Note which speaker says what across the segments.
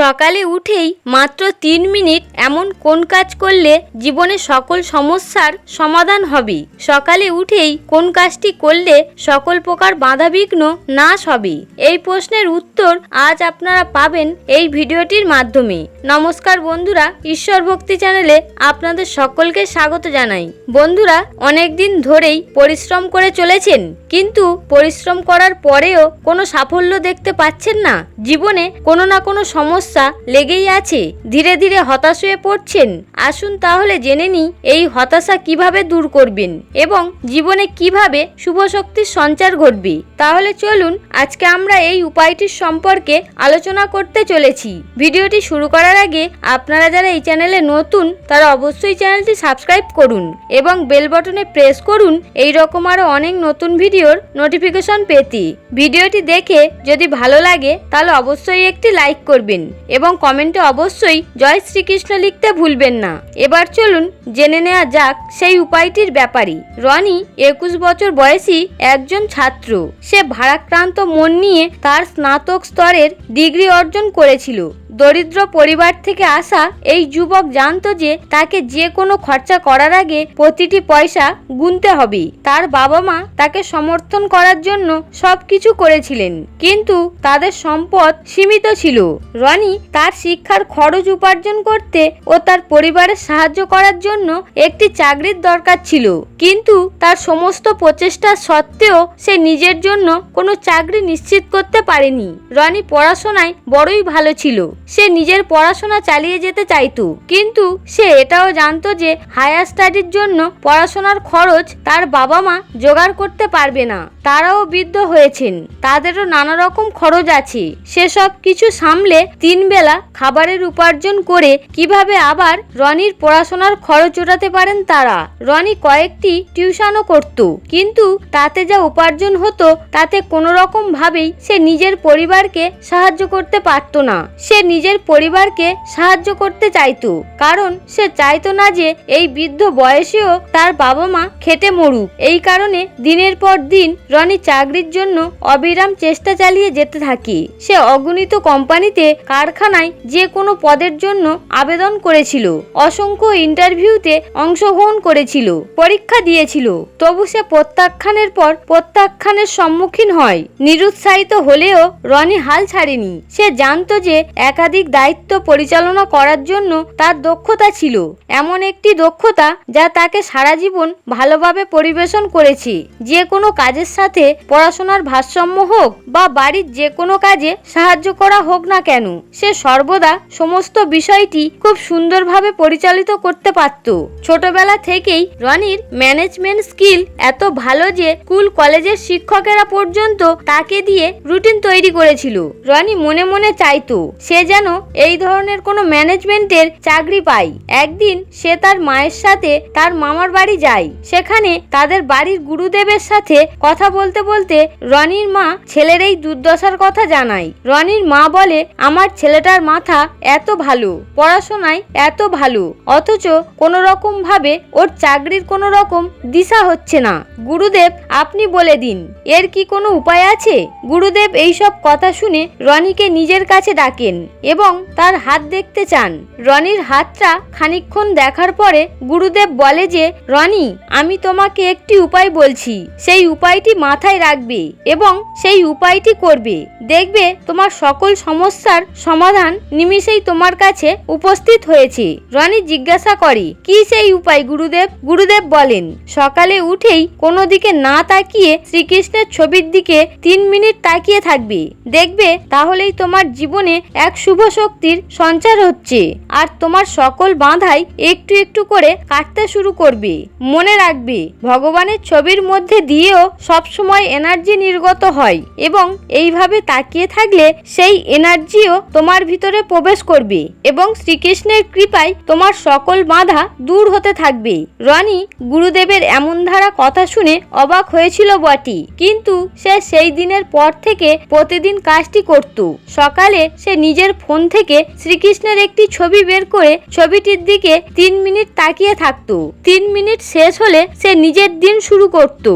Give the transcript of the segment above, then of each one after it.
Speaker 1: সকালে উঠেই মাত্র তিন মিনিট এমন কোন কাজ করলে জীবনে সকল সমস্যার সমাধান হবে? সকালে উঠেই কোন কাজটি করলে সকল প্রকার বাধাবিঘ্ন নাশ হবে? এই প্রশ্নের উত্তর আজ আপনারা পাবেন এই ভিডিওটির মাধ্যমে। নমস্কার বন্ধুরা, ঈশ্বর ভক্তি চ্যানেলে আপনাদের সকলকে স্বাগত জানাই। বন্ধুরা অনেক দিন ধরেই পরিশ্রম করে চলেছেন, কিন্তু পরিশ্রম করার পরেও কোনো সাফল্য দেখতে পাচ্ছেন না। জীবনে কোনো না কোনো সমস্যা লেগেই আছে। ধীরে ধীরে হতাশ হয়ে পড়ছেন। আসুন তাহলে জেনে নিই, এই হতাশা কীভাবে দূর করবেন এবং জীবনে কীভাবে শুভ শক্তির সঞ্চার ঘটবে। তাহলে চলুন, আজকে আমরা এই উপায়টির সম্পর্কে আলোচনা করতে চলেছি। ভিডিওটি শুরু করার আগে আপনারা যারা এই চ্যানেলে নতুন, তারা অবশ্যই চ্যানেলটি সাবস্ক্রাইব করুন এবং বেল বটনে প্রেস করুন। এই রকম আরও অনেক নতুন ভিডিওর নোটিফিকেশন পেতে। ভিডিওটি দেখে যদি ভালো লাগে, তাহলে অবশ্যই একটি লাইক করবেন। এবং কমেন্টে অবশ্যই জয় শ্রীকৃষ্ণ লিখতে ভুলবেন না। এবার চলুন জেনে নেওয়া যাক সেই উপায়টির ব্যাপারে। রনি একুশ বছর বয়সী একজন ছাত্র। সে ভারাক্রান্ত মন নিয়ে তার স্নাতক স্তরের ডিগ্রি অর্জন করেছিল। দরিদ্র পরিবার থেকে আসা এই যুবক জানতো যে তাকে যে কোনো খরচা করার আগে প্রতিটি পয়সা গুনতে হবে তার বাবা মা তাকে সমর্থন করার জন্য সব কিছু করেছিলেন, কিন্তু তাদের সম্পদ সীমিত ছিল। রনি তার শিক্ষার খরচ উপার্জন করতে ও তার পরিবারের সাহায্য করার জন্য একটি চাকরির দরকার ছিল, কিন্তু তার সমস্ত প্রচেষ্টা সত্ত্বেও সে নিজের জন্য কোনো চাকরি নিশ্চিত করতে পারেনি। রনি পড়াশোনায় বড়ই ভালো ছিল। সে নিজের পড়াশোনা চালিয়ে যেতে চাইতো। কিন্তু সে এটাও জানতো যে হায়ার স্টাডির জন্য পড়াশোনার খরচ তার বাবা মা জোগাড় করতে পারবে না। তারাও বৃদ্ধ হয়েছেন। তাদেরও নানা রকম খরচ আছে। সেসব কিছু সামলে তিন বেলা খাবারের উপার্জন করে কীভাবে আবার রনির পড়াশোনার খরচ ওঠাতে পারেন তারা? রনি কয়েকটি টিউশনও করত, কিন্তু তাতে যা উপার্জন হতো তাতে কোনো রকম ভাবেই সে নিজের পরিবারকে সাহায্য করতে পারতো না। সে নিজের পরিবারকে সাহায্য করতে চাইতো, কারণ সে চাইতো না যে এই বৃদ্ধ বয়সেও তার বাবা মা খেটে মরুক। এই কারণে দিনের পর দিন রনি চাকরির জন্য অবিরাম চেষ্টা চালিয়ে যেতে থাকে। সে অগণিত কোম্পানিতে, কারখানায় যে কোনো পদের জন্য আবেদন করেছিল। অসংখ্য ইন্টারভিউতে অংশগ্রহণ করেছিল, পরীক্ষা দিয়েছিল। তবু সে প্রত্যাখ্যানের পর প্রত্যাখ্যানের সম্মুখীন হয়। নিরুৎসাহিত হলেও রনি হাল ছাড়েনি। সে জানত যে একাধিক দায়িত্ব পরিচালনা করার জন্য তার দক্ষতা ছিল। এমন একটি দক্ষতা যা তাকে সারা জীবন ভালোভাবে পরিবেশন করেছে। যে কোনো কাজের সাথে পড়াশোনার ভারসাম্য হোক বা বাড়ির যে কোনো কাজে সাহায্য করা হোক না কেন, সে সর্বদা সমস্ত বিষয়টি খুব সুন্দরভাবে পরিচালিত করতে পারত। ছোটবেলা থেকেই রনির ম্যানেজমেন্ট স্কিল এত ভালো যে স্কুল কলেজের শিক্ষকেরা পর্যন্ত তাকে দিয়ে রুটিন তৈরি করেছিল। রনি মনে মনে চাইতো, সে যেন এই ধরনের কোনো ম্যানেজমেন্টের চাকরি পায়। একদিন সে তার মায়ের সাথে তার মামার বাড়ি যায়, সেখানে তাদের বাড়ির গুরুদেবের সাথে কথা বলতে বলতে রনির মা ছেলের এই দুর্দশার কথা জানায়। রনির মা বলে, আমার ছেলেটার মাথা এত ভালো, পড়াশোনায় এত ভালো, অথচ কোনো রকম ভাবে ওর চাকরির কোনো রকম দিশা হচ্ছে না। গুরুদেব, আপনি বলে দিন, এর কি কোনো উপায় আছে? গুরুদেব এইসব কথা শুনে রনিকে নিজের কাছে ডাকেন এবং তার হাত দেখতে চান। রনির হাতটা খানিকক্ষণ দেখার পরে গুরুদেব বলে যে, রনি, আমি তোমাকে একটি উপায় বলছি। সেই উপায়টি মাথায় রাখবে এবং সেই উপায়টি করবে। দেখবে তোমার সকল সমস্যার সমাধান নিমিষেই তোমার কাছে উপস্থিত হয়েছে। রনি জিজ্ঞাসা করে, কি সেই উপায় গুরুদেব? গুরুদেব বলেন, সকালে উঠেই কোনো দিকে না তাকিয়ে শ্রীকৃষ্ণের ছবির দিকে তিন মিনিট তাকিয়ে থাকবে। দেখবে তাহলেই তোমার জীবনে এক শুভ শক্তির সঞ্চার হচ্ছে। আর তোমার সকল বাঁধাই একটু একটু করে কাটতে শুরু করবে। মনে রাখবে, ভগবানের ছবির মধ্যে দিয়েও সবসময় এনার্জি নির্গত হয় এবং এইভাবে তাকিয়ে থাকলে সেই এনার্জিও তোমার ভিতরে প্রবেশ করবে এবং শ্রীকৃষ্ণের কৃপায় তোমার সকল বাধা দূর হতে থাকবে। রনি গুরুদেবের এমন ধারা কথা শুনে অবাক হয়েছিল বটি। কিন্তু সে সেই দিনের পর থেকে প্রতিদিন কাজটি করত। সকালে সে নিজের ফোন থেকে শ্রীকৃষ্ণের একটি ছবি বের করে ছবিটির দিকে তিন মিনিট তাকিয়ে থাকতো। তিন মিনিট শেষ হলে সে নিজের দিন শুরু করত।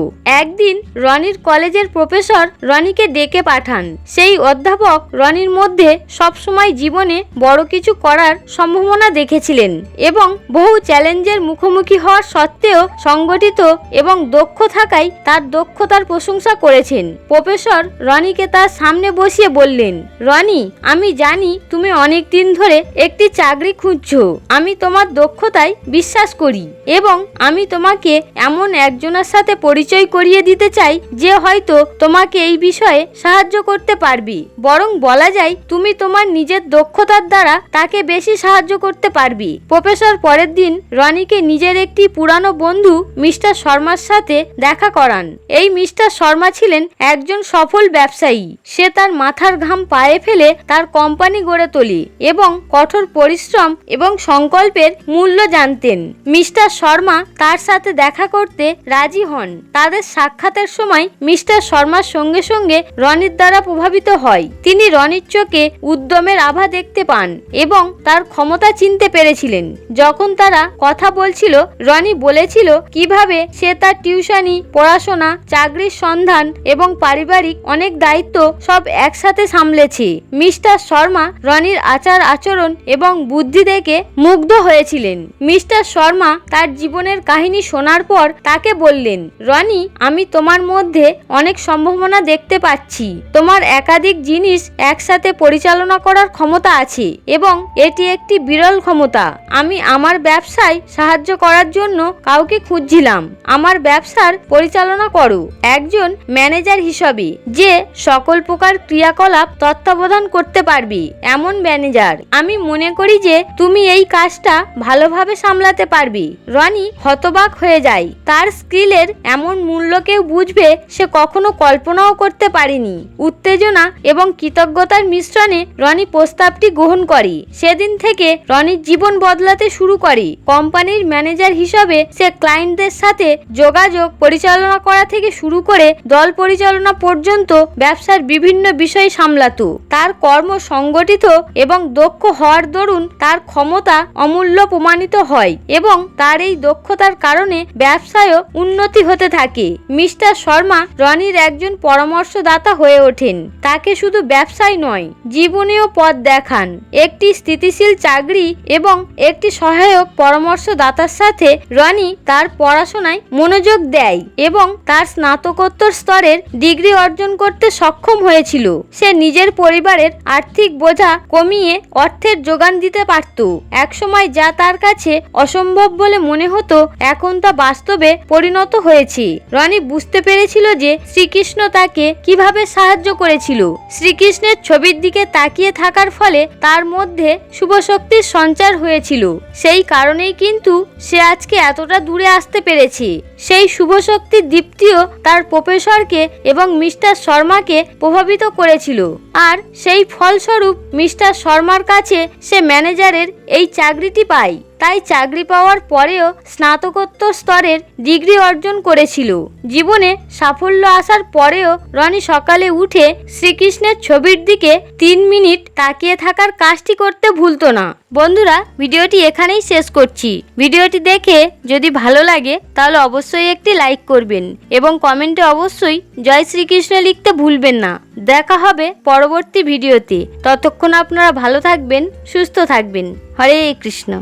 Speaker 1: একদিন রনির কলেজের প্রফেসর রনিকে ডেকে পাঠান। সেই অধ্যাপক রনির মধ্যে সবসময় জীবনে বড় কিছু করার সম্ভাবনা দেখেছিলেন এবং বহু চ্যালেঞ্জের মুখোমুখি হওয়ার সত্ত্বেও সংগঠিত এবং দক্ষ থাকায় তার দক্ষতার প্রশংসা করেছেন। প্রফেসর রনিকে তার সামনে বসিয়ে বললেন, রনি, আমি জানি তুমি অনেক দিন ধরে একটি চাকরি খুঁজছো। আমি তোমার দক্ষতায় বিশ্বাস করি এবং আমি তোমাকে এমন একজনের সাথে পরিচয় করিয়ে দিতে চাই যে হয়তো তোমাকে এই বিষয়ে সাহায্য করতে পারবি। বরং বলা যায় তুমি তোমার নিজের দক্ষতার দ্বারা তাকে বেশি সাহায্য করতে পারবি। প্রফেসর পরের দিন রনিকে নিজের একটি পুরানো বন্ধু মিস্টার শর্মার সাথে দেখা করান। এই মিস্টার শর্মা ছিলেন একজন সফল ব্যবসায়ী। সে তার মাথার ঘাম পায়ে ফেলে তার কোম্পানি গড়ে তোলে এবং কঠোর পরিশ্রম এবং সংকল্পের মূল্য জানতেন। মিস্টার শর্মা তার সাথে দেখা করতে রাজি হন। তাদের সাক্ষাতের সময় মিস্টার শর্মার সঙ্গে সঙ্গে রনির দ্বারা প্রভাবিত হয়। তিনি রনির চোখে উদ্যমের আভা দেখতে পান এবং তার ক্ষমতা চিনতে পেরেছিলেন। যখন তারা কথা বলছিল, রনি বলেছিল কীভাবে সে তার টিউশনি, পড়াশোনা, চাকরির সন্ধান এবং পারিবারিক অনেক দায়িত্ব সব একসাথে সামলেছে। মিস্টার শর্মা রনির আচার আচরণ এবং বুদ্ধি দেখে মুগ্ধ হয়েছিলেন। মিস্টার শর্মা তার জীবনের কাহিনী শোনার পর তাকে বললেন, রনি, আমি তোমার মধ্যে অনেক সম্ভাবনা দেখতে পাচ্ছি। তোমার একাধিক জিনিস একসাথে পরিচালনা করার ক্ষমতা আছে এবং এটি একটি বিরল ক্ষমতা। আমি আমার ব্যবসায় সাহায্য করার জন্য কাউকে খুঁজছিলাম। আমার ব্যবসার পরিচালনা করো। একজন ম্যানেজার হিসাবে যে সকল প্রকার ক্রিয়াকলাপ তত্ত্বাবধান করতে পারবি, এমন ম্যানেজার। আমি মনে করি যে তুমি এই কাজটা ভালোভাবে সামলাতে পারবি। রনি হতবাক হয়ে যায়। তার স্কিলের এমন মূল্য কেউ বুঝবে সে কখনো কল্পনাও করতে পারেনি। উত্তেজনা এবং কৃতজ্ঞতার মিশ্রণে রনি প্রস্তাবটি গ্রহণ করে। সেদিন থেকে রনির জীবন বদলাতে শুরু করে। কোম্পানির ম্যানেজার হিসাবে সে ক্লায়েন্টদের সাথে যোগাযোগ পরিচালনা করা থেকে শুরু করে দল পরিচালনা পর্যন্ত ব্যবসার বিভিন্ন বিষয় সামলাতো। তার কর্ম সংগঠিত এবং দক্ষ হওয়ার দরুন তার ক্ষমতা অমূল্য প্রমাণিত হয় এবং তার এই দক্ষতার কারণে ব্যবসায়ও উন্নতি হতে থাকে। মিস্টার শর্মা রনির একজন পরামর্শদাতা হয়ে ওঠেন। তাকে শুধু ব্যবসায় নয়, জীবনেও পথ দেখান। একটি স্থিতিশীল চাকরি এবং একটি সহায়ক পরামর্শদাতার সাথে রনি তার পড়াশোনায় মনোযোগ দেয় এবং তার স্নাতকোত্তর স্তরের ডিগ্রি অর্জন করতে সক্ষম হয়েছিল। সে নিজের পরিবারের আর্থিক বোঝা কমিয়ে অর্থের যোগান দিতে পারত। একসময় যা তার কাছে অসম্ভব বলে মনে হতো, এখন তা বাস্তবে পরিণত হয়েছে। রনি বুঝতে পেরেছিল যে শ্রীকৃষ্ণ তাকে কীভাবে সাহায্য করেছিল। শ্রীকৃষ্ণের ছবির দিকে তাকিয়ে থাকার ফলে তার মধ্যে শুভ শক্তির সঞ্চার হয়েছিল। সেই কারণেই কিন্তু সে আজকে এতটা দূরে আসতে পেরেছে। সেই শুভ শক্তির দীপ্তিও তার প্রফেসরকে এবং মিস্টার শর্মাকে প্রভাবিত করেছিল। আর সেই ফলস্বরূপ মিস্টার শর্মার কাছে সে ম্যানেজারের এই চাকরিটি পায়। তাই চাকরি পাওয়ার পরেও স্নাতকোত্তর স্তরের ডিগ্রি অর্জন করেছিল। জীবনে সাফল্য আসার পরেও রনি সকালে উঠে শ্রীকৃষ্ণের ছবির দিকে তিন মিনিট তাকিয়ে থাকার কাজটি করতে ভুলতো না। বন্ধুরা, ভিডিওটি এখানেই শেষ করছি। ভিডিওটি দেখে যদি ভালো লাগে, তাহলে অবশ্যই একটি লাইক করবেন এবং কমেন্টে অবশ্যই জয় শ্রীকৃষ্ণ লিখতে ভুলবেন না। দেখা হবে পরবর্তী ভিডিওতে। ততক্ষণ আপনারা ভালো থাকবেন, সুস্থ থাকবেন। হরে কৃষ্ণ।